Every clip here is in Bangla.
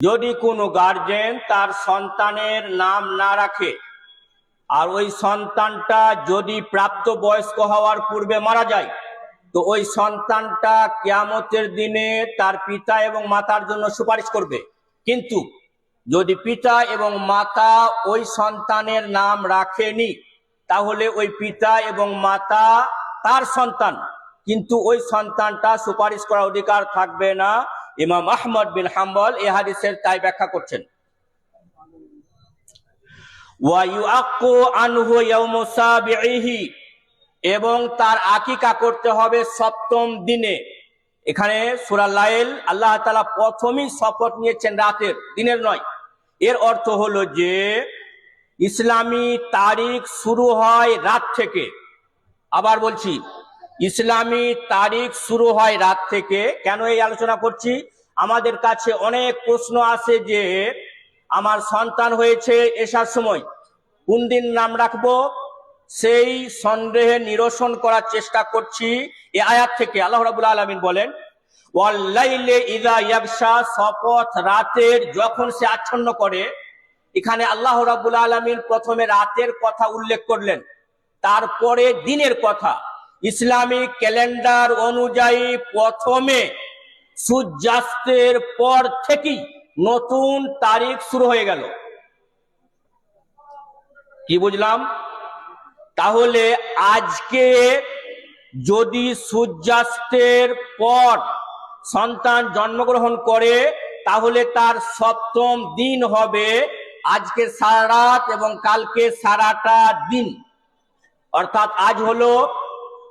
যদি কোনো গার্জেন তার সন্তানের নাম না রাখে, আর ওই সন্তানটা যদি প্রাপ্ত বয়স্ক হওয়ার পূর্বে মারা যায়, তো ওই সন্তানটা কিয়ামতের দিনে তার পিতা এবং মাতার জন্য সুপারিশ করবে। কিন্তু যদি পিতা এবং মাতা ওই সন্তানের নাম রাখেনি, তাহলে ওই পিতা এবং মাতা তার সন্তান, কিন্তু ওই সন্তানটা সুপারিশ করার অধিকার থাকবে না। ইমাম আহমদ বিন হাম্বল এ হাদিসের তাই ব্যাখ্যা করছেন। এবং তার আকিকা করতে হবে সপ্তম দিনে। এখানে সূরা লাইল আল্লাহ তাআলা প্রথমেই শপথ নিয়েছেন রাতের, দিনের নয়। এর অর্থ হলো যে, ইসলামী তারিখ শুরু হয় রাত থেকে। আবার বলছি ইসলামী তারিখ শুরু হয় রাত থেকে। কেন এই আলোচনা করছি? আমাদের কাছে অনেক প্রশ্ন আছে যে, আমার সন্তান হয়েছে এসার সময়। কোন দিন নাম রাখব? সেই সন্দেহে নিরসন করার চেষ্টা করছি এই আয়াত থেকে। আল্লাহ রাবুল আলমিন বলেন শপথ রাতের যখন সে আচ্ছন্ন করে, এখানে আল্লাহ রাবুল আলমিন প্রথমে রাতের কথা উল্লেখ করলেন, তারপরে দিনের কথা। ইসলামিক ক্যালেন্ডার অনুযায়ী প্রথমে সূর্যাস্তের পর থেকেই নতুন তারিখ শুরু হয়ে গেল। কি বুঝলাম? তাহলে আজকে যদি সূর্যাস্তের পর সন্তান জন্মগ্রহণ করে, তাহলে তার সপ্তম দিন হবে আজকে সারা রাত এবং কালকে সারাটা দিন। অর্থাৎ আজ হলো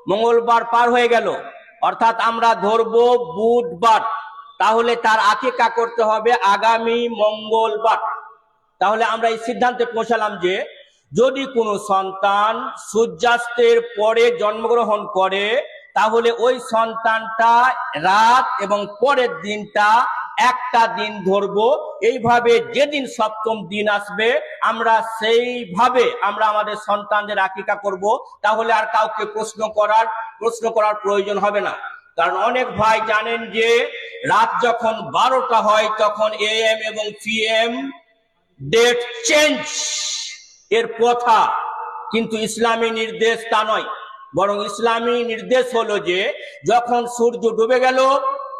মঙ্গলবার পার হয়ে গেল। অর্থাৎ আমরা ধরবো বুধবার। তাহলে তার আকিকা করতে হবে আগামী মঙ্গলবার। তাহলে আমরা এই সিদ্ধান্তে পৌঁছালাম যে, যদি কোনো সন্তান সূর্যাস্তের পরে জন্মগ্রহণ করে, তাহলে ওই সন্তানটা রাত এবং পরের দিনটা একটা দিন ধরবো, এইভাবে যেদিন সপ্তম দিন আসবে, আমরা সেইভাবে আমরা আমাদের সন্তানদের আকিকা করব, তাহলে আর কাউকে প্রশ্ন করার প্রশ্ন করার প্রয়োজন হবে না। কারণ অনেক ভাই জানেন যে, রাত যখন বারোটা হয়, তখন এ এম এবং পিএম ডেট চেঞ্জ এর কথা। কিন্তু ইসলামী নির্দেশ তা নয়। বরং ইসলামী নির্দেশ হলো যে, যখন সূর্য ডুবে গেল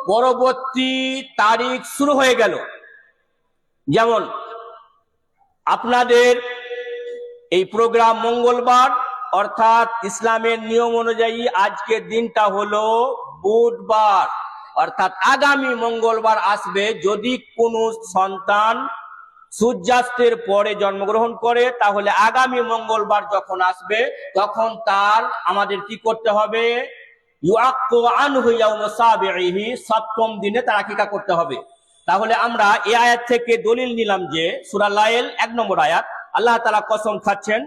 পরবর্তী তারিখ শুরু হয়ে গেল। যেমন, আপনাদের এই প্রোগ্রাম মঙ্গলবার, অর্থাৎ ইসলামের নিয়ম অনুযায়ী আজকের দিনটা হলো বুধবার। অর্থাৎ আগামী মঙ্গলবার আসবে যদি কোনো সন্তান সূর্যাস্তের পরে জন্মগ্রহণ করে, তাহলে আগামী মঙ্গলবার যখন আসবে, তখন তার আমাদের কি করতে হবে? সপ্তম দিনে তার আকিকা করতে হবে? তাহলে আমরা এই আয়াত থেকে দলিল নিলাম যে সুরা লাইল এক নম্বর আয়াত, আল্লাহ তালা কসম খাচ্ছেন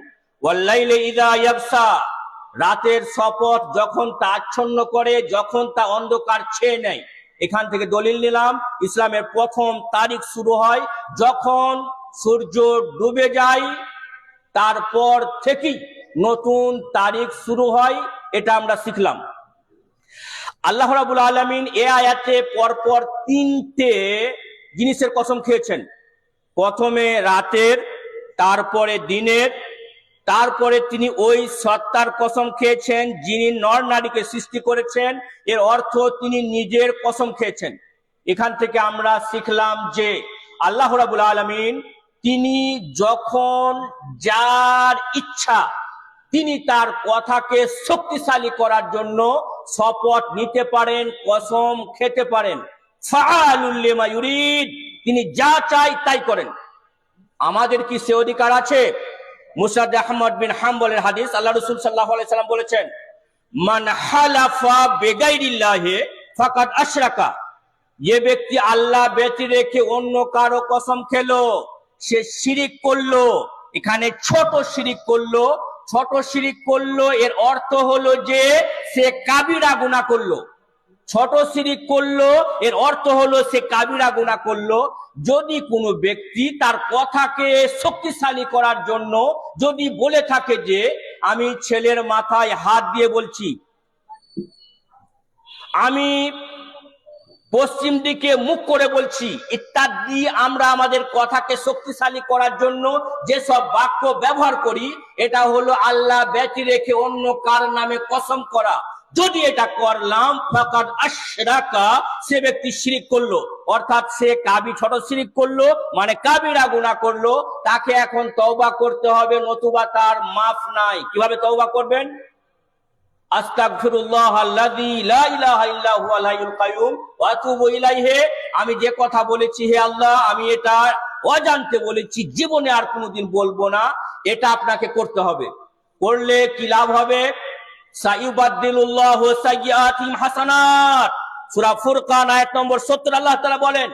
রাতের শপথ যখন তা আচ্ছন্ন করে, যখন তা অন্ধকার ছেয়ে নেয়। এখান থেকে দলিল নিলাম, ইসলামের প্রথম তারিখ শুরু হয় যখন সূর্য ডুবে যায়, তারপর থেকেই নতুন তারিখ শুরু হয়, এটা আমরা শিখলাম। আল্লাহ রাবুল আলমিন এ আয়াতে পরপর তিনটে জিনিসের কসম খেয়েছেন। প্রথমে রাতের, তারপরে দিনের, তারপরে তিনি ওই সত্তার কসম খেয়েছেন যিনি নর নারীকে সৃষ্টি করেছেন। এর অর্থ তিনি নিজের কসম খেয়েছেন। এখান থেকে আমরা শিখলাম যে আল্লাহ রাবুল আলমিন তিনি যখন যার ইচ্ছা তিনি তার কথাকে শক্তিশালী করার জন্য শপথ নিতে পারেন, কসম খেতে পারেন। তিনি যা চাই তাই করেন। আমাদের কি সে অধিকার আছে? মুসাদ আহমদ বিন হাম্বলের হাদিস আল্লাহ রসুল সাল্লাহ সাল্লাম বলেছেন, মান হালাফা বেগাইরিল্লাহে ফাকাত আশরাকা। যে ব্যক্তি আল্লাহ ব্যতি রেখে অন্য কারও কসম খেলো, সে শিরিক করল, এখানে ছোট শিরিক করল ছোট শিরিক করল, এর অর্থ হলো যে সে কাবিরা গুণা করল। ছোট শিরিক করল, এর অর্থ হলো সে কাবিরা গুণা করল। যদি কোনো ব্যক্তি তার কথাকে শক্তিশালী করার জন্য যদি বলে থাকে যে, আমি ছেলের মাথায় হাত দিয়ে বলছি, আমি পশ্চিম দিকে মুখ করে বলছি, ইত্যাদি আমরা আমাদের কথাকে শক্তিশালী করার জন্য যেসব বাক্য ব্যবহার করি, এটা হলো আল্লাহ ব্যতি রেখে অন্য কার নামে কসম করা। যদি এটা করলাম আশরাকা, সে ব্যক্তি শিরিক করল। অর্থাৎ সে কাবি ছোট শিরিক করল মানে কাবিরা গুনাহ করল, তাকে এখন তওবা করতে হবে, নতুবা তার মাফ নাই। কীভাবে তওবা করবেন? আমি যে কথা বলেছি হে আল্লাহ, আমি এটা অজান্তে বলেছি, জীবনে আর কোনোদিন বলব না, এটা আপনাকে করতে হবে। করলে কি লাভ হবে? সাইয়ুবাদদিলুল্লাহু সাইয়্যাতিহিম হাসানাত। সূরা ফুরকান, আয়াত নম্বর 70 আল্লাহ তাআলা বলেন,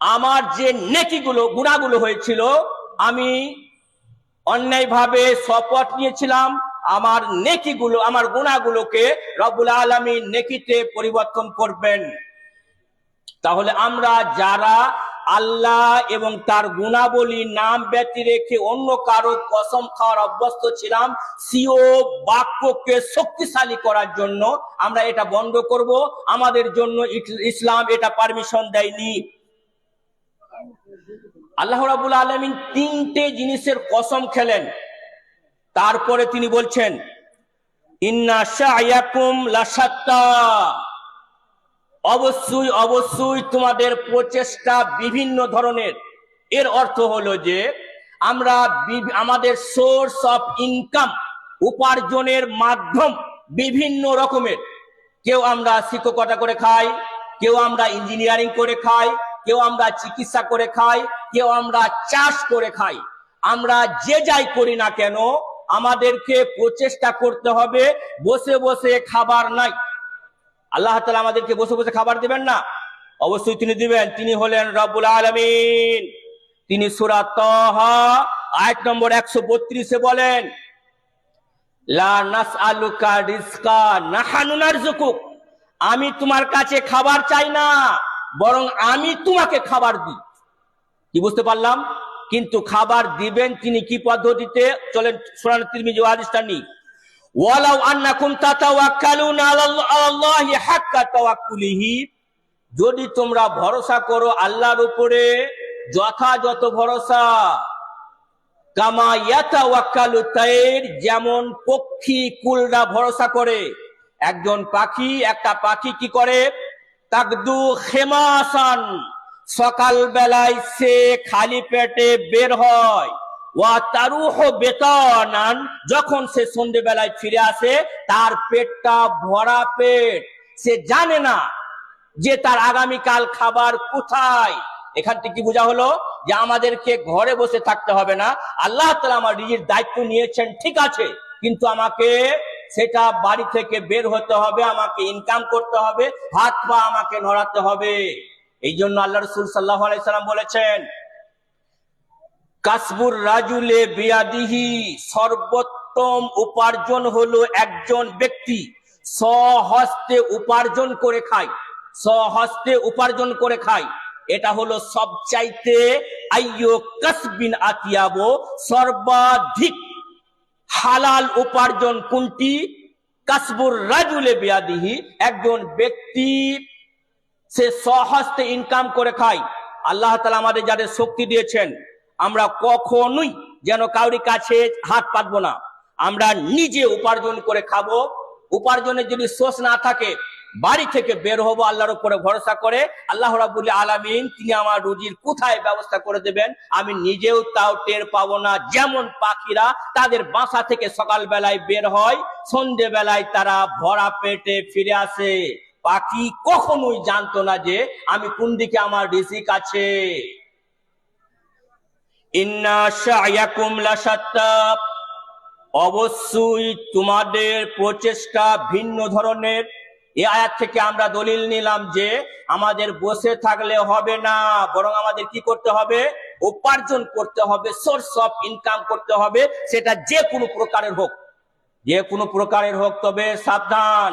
আমার যে নেকিগুলো, গুনাহগুলো হয়েছিল, আমি অন্যায়ভাবে শপথ নিয়েছিলাম আমার নেকিগুলো, আমার গুণাগুলোকে রবুল আলমী নেকিতে পরিবর্তন করবেন। তাহলে আমরা যারা আল্লাহ এবং তার গুণাবলী নাম ব্যতি রেখে অন্য কারও কসম খাওয়ার অভ্যস্ত ছিলাম, সিও বাক্যকে শক্তিশালী করার জন্য আমরা এটা বন্ধ করব। আমাদের জন্য ইসলাম এটা পারমিশন দেয়নি। আল্লাহ রাবুল আলমিন তিনটে জিনিসের কসম খেলেন। তারপরে তিনি বলছেন অবশ্যই অবশ্যই তোমাদের প্রচেষ্টা বিভিন্ন ধরনের। এর অর্থ হলো যে, আমরা আমাদের সোর্স অফ ইনকাম উপার্জনের মাধ্যম বিভিন্ন রকমের। কেউ আমরা শিক্ষকতা করে খাই, কেউ আমরা ইঞ্জিনিয়ারিং করে খাই, কেউ আমরা চিকিৎসা করে খাই, কেউ আমরা চাষ করে খাই। আমরা যে যাই করি না কেন আমাদেরকে প্রচেষ্টা করতে হবে, বসে বসে খাবার নাই। আল্লাহ তালা আমাদেরকে বসে বসে খাবার দিবেন না? অবশ্যই তিনি দিবেন। তিনি হলেন রবুল আলমিন। তিনি সুরা তহা, আয়াত নম্বর একশো বত্রিশে বলেন আমি তোমার কাছে খাবার চাই না, বরং আমি তোমাকে খাবার দিই। কি বুঝতে পারলাম? কিন্তু খাবার দিবেন তিনি কি পদ্ধতিতে? চলেন সুরান তিরমিজি হাদিসটা নি। ওয়ালাউ আন্নাকুম তাতাওয়াক্কালুনা আলাল্লাহি হাক্কা তাওয়াক্কুলিহি। যদি তোমরা ভরসা করো আল্লাহর উপরে যথাযথ ভরসা। কামা ইয়াতাওয়াক্কালু তাইর, যেমন পক্ষী কুলরা ভরসা করে। একজন পাখি, একটা পাখি কি করে? তাকদু খেমাসান। সকাল বেলায় সে খালি পেটে বের হয়। ওয়া তারুহ বেতনান, যখন সে সন্ধে বেলায় ফিরে আসে, তার পেটটা ভরা পেট। সে জানে না যে তার আগামীকাল খাবার কোথায়। এখান থেকে কি বোঝা হলো? যে আমাদেরকে ঘরে বসে থাকতে হবে না। আল্লাহ তালা আমার নিজের দায়িত্ব নিয়েছেন, ঠিক আছে। কিন্তু আমাকে সেটা বাড়ি থেকে বের হতে হবে, আমাকে ইনকাম করতে হবে, হাত পা আমাকে নড়াতে হবে। এই জন্য আল্লাহ রসুল সাল্লাহ আলাইসাল্লাম বলেছেন, কাসবুর রাজুলে বিয়াদিহি সর্বোত্তম উপার্জন হলো একজন ব্যক্তি স্বহস্তে উপার্জন করে খায় সহস্তে উপার্জন করে খায়। এটা হলো সবচাইতে আইয়ো কাসবিন আতিয়াবো, সর্বাধিক হালাল উপার্জন কোনটি? কাসবুর রাজুলে বিয়াদিহি, একজন ব্যক্তি সে সহস্তে ইনকাম করে খায়। আল্লাহ তালা আমাদের যাদের শক্তি দিয়েছেন, আমরা কখনোই যেন কাউরি কাছে হাত পাতবো না। আমরা নিজে উপার্জন করে খাব। উপার্জনের যদি সোর্স না থাকে, বাড়ি থেকে বের হব আল্লাহর উপরে ভরসা করে। আল্লাহ রাবুল আলামিন, তিনি আমার রুজির কোথায় ব্যবস্থা করে দেবেন? আমি নিজেও তাও টের পাবো না। যেমন পাখিরা তাদের বাসা থেকে সকাল বেলায় বের হয় সন্ধে বেলায় তারা ভরা পেটে ফিরে আসে। পাখি কখনোই জানতো না যে আমি কোন দিকে আমার রিজিক আছে। অবশ্যই তোমাদের প্রচেষ্টা ভিন্ন ধরনের। এই আয়াত থেকে আমরা দলিল নিলাম যে আমাদের বসে থাকলে হবে না, বরং আমাদের কি করতে হবে? উপার্জন করতে হবে সোর্স অফ ইনকাম করতে হবে, সেটা যে কোনো প্রকারের হোক। যে কোনো প্রকারের হোক, তবে সাবধান।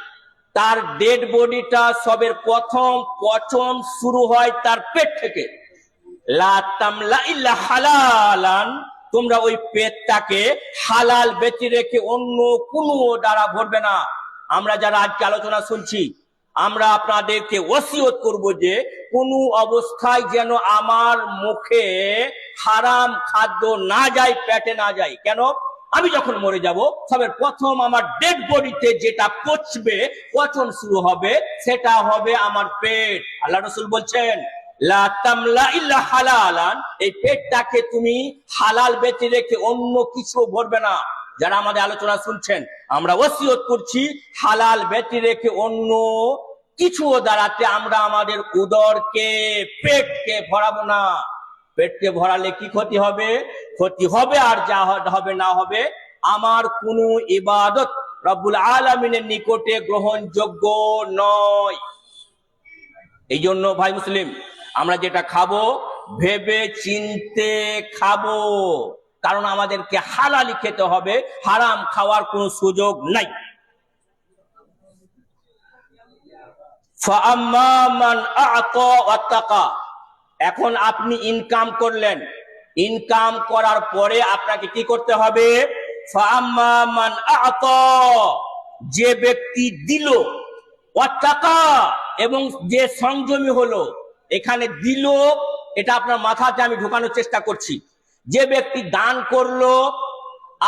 তার ডেড বডিটা সবের প্রথম পচন শুরু হয় তার পেট থেকে। হালালান, তোমরা ওই পেটটাকে হালাল বেঁচে রেখে অন্য কোনো দ্বারা ভরবে না। আমরা যারা আজকে আলোচনা শুনছি, আমরা আপনাদেরকে ওসিয়ত করব যে, কোনো অবস্থায় যেন আমার মুখে হারাম খাদ্য না যায়, পেটে না যায়। কেন? আমি যখন মরে যাব সবের প্রথম আমার ডেড বডিতে যেটা পচবে, পচন শুরু হবে, সেটা হবে আমার পেট। আল্লাহ রসুল বলছেন এই পেটটাকে তুমি হালাল বেঁচে রেখে অন্য কিছু ভরবে না। যারা আমাদের আলোচনা শুনছেন, আমরা ওসিয়ত করছি, হালাল বেঁচে রেখে অন্য কিছু দ্বারাতে আমরা আমাদের উদরকে, পেটকে ভরাবো না। পেটকে ভরালে কি ক্ষতি হবে? ক্ষতি হবে আর যা হবে না হবে। আমার কোনো ইবাদত রব্বুল আলমিনের নিকটে গ্রহণযোগ্য নয়। এই জন্য ভাই মুসলিম, আমরা যেটা খাব, ভেবে চিনতে খাব। কারণ আমাদেরকে হালালি খেতে হবে, হারাম খাওয়ার কোনো সুযোগ নাই। ফাম্মা মান আতা এখন আপনি ইনকাম করলেন। ইনকাম করার পরে আপনাকে কি করতে হবে? যে ব্যক্তি দিল এবং যে সংযমী হলো, এখানে দিল, এটা আপনার মাথাতে আমি ঢুকানোর চেষ্টা করছি। যে ব্যক্তি দান করল,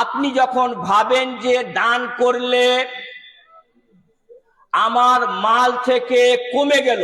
আপনি যখন ভাবেন যে দান করলে আমার মাল থেকে কমে গেল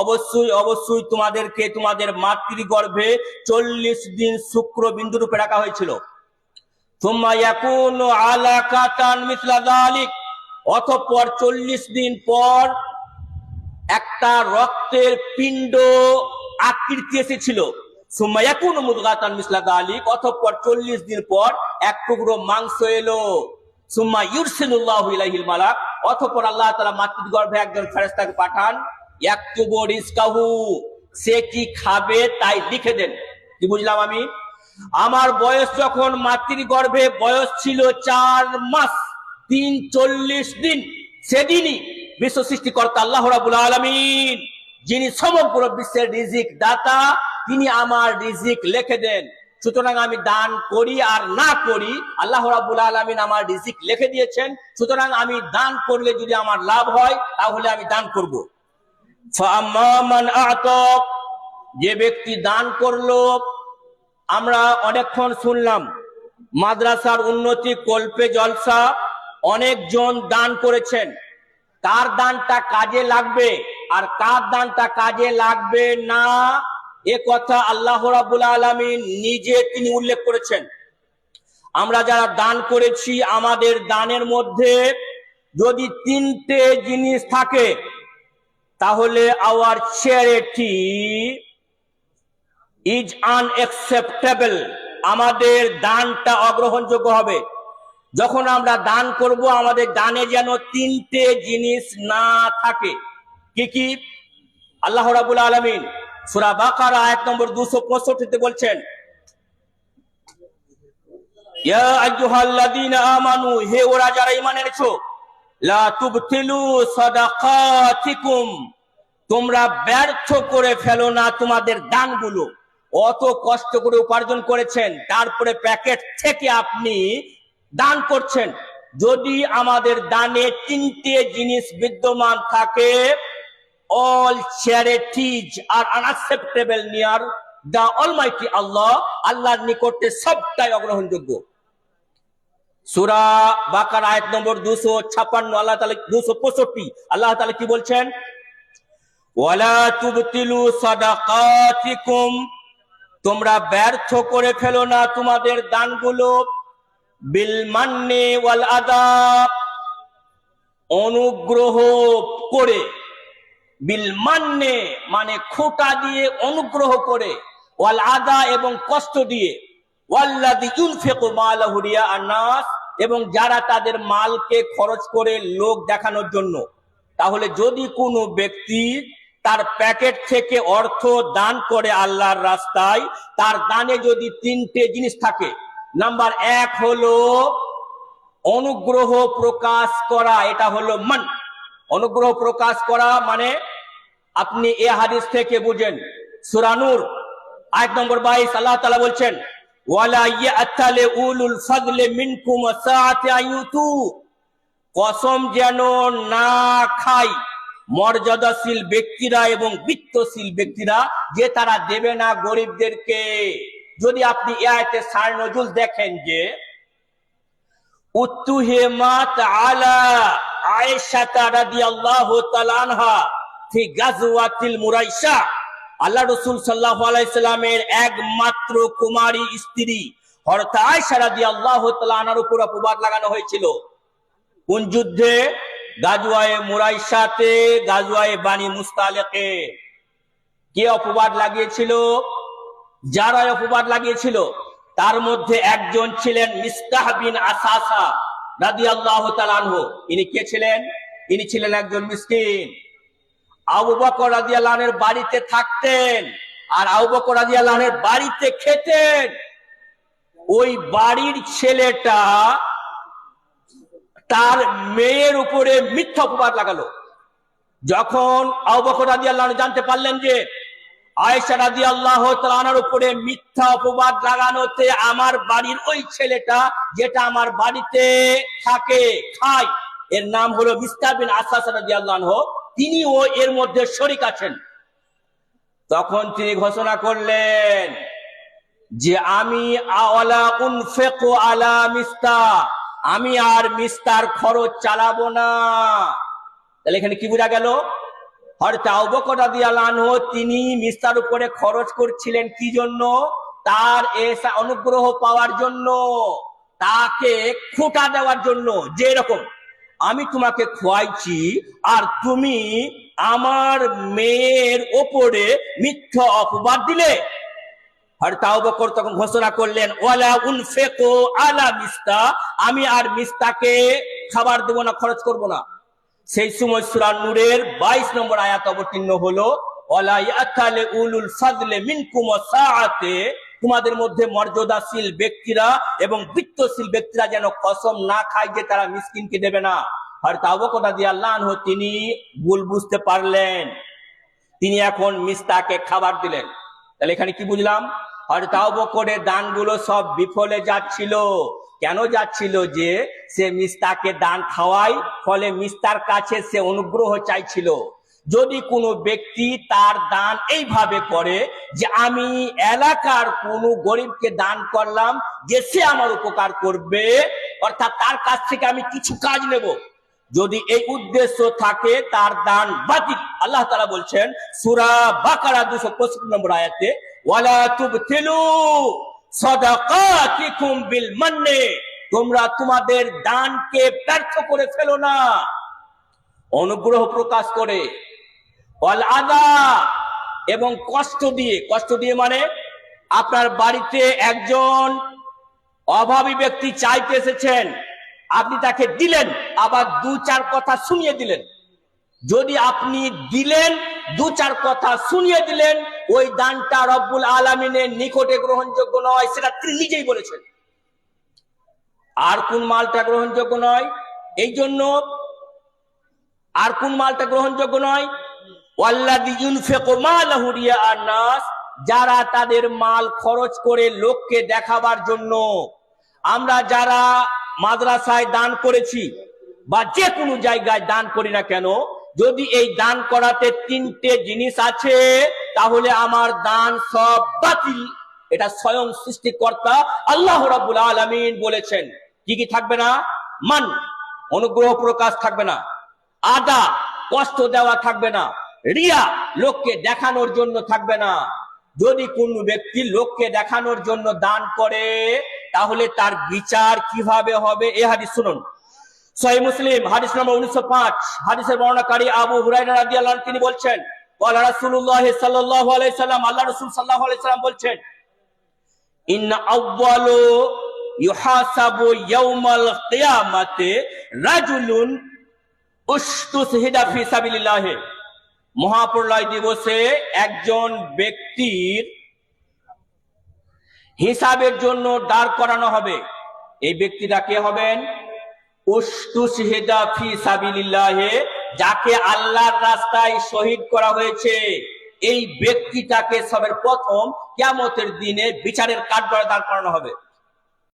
অবশ্যই অবশ্যই তোমাদেরকে তোমাদের মাতৃগর্ভে চল্লিশ দিন শুক্র বিন্দু রূপে রাখা হয়েছিল। অতঃপর চল্লিশ দিন পর একটা রক্তের পিণ্ড আকৃতি এসেছিল। সুম্মা ইয়াকুনু মুদগাতান মিসলা যালিক। অতঃপর চল্লিশ দিন পর এক টুকরো মাংস এলো। সুম্মা ইউরসিলুল্লাহু ইলাইহিল মালাক। অতঃপর আল্লাহ তাআলা মাতৃগর্ভে একজন ফেরেশতাকে পাঠান। ইয়াকতুবু রিজকাহু, সে কি খাবে তাই লিখে দেন। কি বুঝলাম আমি? আমার বয়স যখন মাতৃগর্ভে বয়স ছিল চার মাস, তিন চল্লিশ দিন, সেদিনই বিশ্ব সৃষ্টিকর্তা আল্লাহ রাবুল আলমিন, যিনি সমগ্র বিশ্বের রিজিক দাতা, তিনি আমার রিজিক লিখে দেন। সুতরাং আমি দান করি আর না করি, আল্লাহ রাবুল আলমিন আমার রিজিক লিখে দিয়েছেন। সুতরাং আমি দান করলে যদি আমার লাভ হয়, তাহলে আমি দান করব। আতক, যে ব্যক্তি দান করল, আমরা অনেকক্ষণ শুনলাম, মাদ্রাসার উন্নতি কল্পে জলসা, অনেকজন দান করেছেন। কার দানটা কাজে লাগবে আর কার দানটা কাজে লাগবে না, এ কথা আল্লাহ রাবুল আলমী নিজে তিনি উল্লেখ করেছেন। আমরা যারা দান করেছি, আমাদের দানের মধ্যে যদি তিনটে জিনিস থাকে তাহলে আওয়ার চ্যারিটি ইজ আনএক্সেপ্টেবল আমাদের দানটা অগ্রহণযোগ্য হবে। যখন আমরা দান করব, আমাদের দানে যেন তিনটে জিনিস না থাকে। কি কি? আল্লাহ রাবুল আলমিন সুরা বাকারা এক নম্বর দুশো পঁয়ষট্টিতে বলছেন, ইয়া আইয়ুহাল্লাযীনা আমানু, হে ওরা যারা ঈমান এনেছো তোমরা ব্যর্থ করে ফেলো না তোমাদের দানগুলো। অত কষ্ট করে উপার্জন করেছেন, তারপরে প্যাকেট থেকে আপনি দান করছেন। যদি আমাদের দানে তিনটে জিনিস বিদ্যমান থাকে অল চ্যারিটিজ আর আনঅ্যাকসেপ্টেবল নিয়ার দা অলমাইটি আল্লাহ আল্লাহর নিকটে সবটাই অগ্রহণযোগ্য। সুরা বাকার আয়াত নম্বর দুশো ছাপ্পান্ন, আল্লাহ তালা দুশো পঁয়ষট্টি। আল্লাহ তালা কি বলছেন? ওয়ালা তুবতিলু সাদাকাতিকুম। তোমরা ব্যর্থ করে ফেলো না তোমাদের দানগুলো। বিল মান্নে ওয়াল আদা অনুগ্রহ করে। বিল মান্নে মানে খোটা দিয়ে অনুগ্রহ করে। ওয়াল আদা এবং কষ্ট দিয়ে। ওয়াল্লাদি ইউনফিকু মালাহু রিয়া আন-নাস এবং যারা তাদের মালকে খরচ করে লোক দেখানোর জন্য, তাহলে যদি কোনো ব্যক্তি তার প্যাকেট থেকে অর্থ দান করে আল্লাহর রাস্তায়, তার দানে যদি তিনটে জিনিস থাকে, নাম্বার এক হলো অনুগ্রহ প্রকাশ করা, এটা হলো মান। অনুগ্রহ প্রকাশ করা মানে আপনি এ হাদিস থেকে বুঝেন। সুরানুর আয়াত নম্বর বাইশ, আল্লাহ তালা বলছেন কসম যেন না খাই মর্যাদাশীল ব্যক্তিরা এবং বিত্তশীল ব্যক্তিরা যে তারা দেবে না গরিবদেরকে। যদি আপনি এ আয়তে সার নজুল দেখেন যে উত্তুহেমাত আলা আল্লাহ রাসূল সাল্লাল্লাহু আলাইহি সাল্লামের একমাত্র কুমারী স্ত্রী। হযরত আয়েশা রাদিয়াল্লাহু তাআলা আনহার উপর অপবাদ লাগানো হয়েছিল। কোন যুদ্ধে? গাজওয়ায়ে মুরাইশাতে, গাজওয়ায়ে বানি মুস্তালিকে। কে অপবাদ লাগিয়েছিল? যারা অপবাদ লাগিয়েছিল। তার মধ্যে একজন ছিলেন মিস্তাহ বিন আসাসা রাদিয়াল্লাহু তাআলা আনহু। ইনি কে ছিলেন? ইনি ছিলেন একজন মিসকিন। আবু বকর আনহুর বাড়িতে থাকতেন আর আবু বকর আনহুর বাড়িতে খেতেন। ওই বাড়ির ছেলেটা তার মেয়ের উপরে মিথ্যা অপবাদ লাগালো। যখন আবু বকর রাদিয়াল্লাহু আনহু জানতে পারলেন যে আয়েশা আল্লাহ তাআলার উপরে মিথ্যা অপবাদ লাগানোতে আমার বাড়ির ওই ছেলেটা যেটা আমার বাড়িতে থাকে, খায়, এর নাম হলো মিস্তার বিন আসাস রাদিয়াল্লাহু আনহু। তিনিও এর মধ্যে শরিক আছেন। তখন তিনি ঘোষণা করলেন যে আমি আলা মিস্তা, আমি আর মিস্তার খরচ চালাবো না। তাহলে এখানে কি বোঝা গেল? তিনি মিস্তার উপরে খরচ করছিলেন কি জন্য? তার অনুগ্রহ পাওয়ার জন্য, তাকে খোটা দেওয়ার জন্য যে রকম আমি তোমাকে খোয়াইছি আর তুমি আমার মেয়ের ওপরে মিথ্যা অপবাদ দিলে। আর তাও বকর তখন ঘোষণা করলেন, ওয়ালা উনফেকো আলা মিস্তা আমি আর মিস্তাকে খাবার দেব না, খরচ করব না। সেই সময় সূরা নূরের 22 নম্বর আয়াত অবতীর্ণ হলো, ওয়ালা ইয়াতালে উলুল ফাদলে মিনকুম সাআতে তোমাদের মধ্যে মর্যাদাশীল ব্যক্তিরা এবং বৃত্তশীল ব্যক্তিরা যেন কসম না খায় যে তারা মিসকিনকে দেবে না। তাও বকর রাদিয়াল্লাহু আনহু তিনি ভুল বুঝতে পারলেন। তিনি এখন মিস্তাকে খাবার দিলেন। তাহলে এখানে কি বুঝলাম? আর তাও বকরের দানগুলো সব বিফলে যাচ্ছিল। কেন যাচ্ছিল? যে সে মিস্তাকে দান খাওয়াই ফলে মিস্তার কাছে সে অনুগ্রহ চাইছিল। যদি কোনো ব্যক্তি তার দান এইভাবে করে যে আমি এলাকার কোনো গরিবকে দান করলাম যে সে আমার উপকার করবে, অর্থাৎ তার কাছ থেকে আমি কিছু কাজ নেব। যদি এই উদ্দেশ্য থাকে, তার দান বাতিল। আল্লাহ তারা বলছেন, সুরা বাকারা দুশো পঁচিশ নম্বর আয়াতে, ওয়ালা তুবতিলু সাদাকাতিকুম বিল মান্নে। তোমরা তোমাদের দানকে ব্যর্থ করে ফেলো না। অনুগ্রহ প্রকাশ করে। আদা, এবং কষ্ট দিয়ে কষ্ট দিয়ে মানে আপনার বাড়িতে একজন অভাবী ব্যক্তি চাইতে এসেছেন, আপনি তাকে দিলেন, আবার দু চার কথা শুনিয়ে দিলেন। যদি আপনি দিলেন, দু চার কথা শুনিয়ে দিলেন, ওই দানটা রব্বুল আলমিনের নিকটে গ্রহণযোগ্য নয়, সেটা তিনি নিজেই বলেছেন। আর কোন মালটা গ্রহণযোগ্য নয়? এই জন্য আর কোন মালটা গ্রহণযোগ্য নয়? যারা তাদের মাল খরচ করে লোককে দেখাবার জন্য। আমরা যারা মাদ্রাসায় দান করেছি, বা যে কোনো জায়গায় দান করি না কেন, যদি এই দান করাতে তিনটে জিনিস আছে, তাহলে আমার দান সব বাতিল। এটা স্বয়ং সৃষ্টিকর্তা আল্লাহ রাব্বুল আলামিন বলেছেন। কি কি থাকবে না? মান, অনুগ্রহ প্রকাশ থাকবে না। আদা, কষ্ট দেওয়া থাকবে না। রিয়া লোককে দেখানোর জন্য থাকবে না। যদি কোন ব্যক্তি লোককে দেখানোর জন্য দান করে, তাহলে তার বিচার কীভাবে হবে? এ হাদিস শুনুন। মুসলিম, হাদিস নম্বর উনিশশো পাঁচ, হাদিসের বর্ণনাকারী আবু হুরাই তিনি বলছেন আলাইহি সাল্লাম, আল্লাহ বলছেন রাজুলুন মহাপ্রলয় দিবসে একজন ব্যক্তির হিসাবের জন্য দাঁড় করানো হবে। এই ব্যক্তিটা কে হবেন? যাকে আল্লাহর রাস্তায় শহীদ করা হয়েছে। এই ব্যক্তিটাকে সবের প্রথম কেমতের দিনে বিচারের কাঠগড়ে দাঁড় করানো হবে।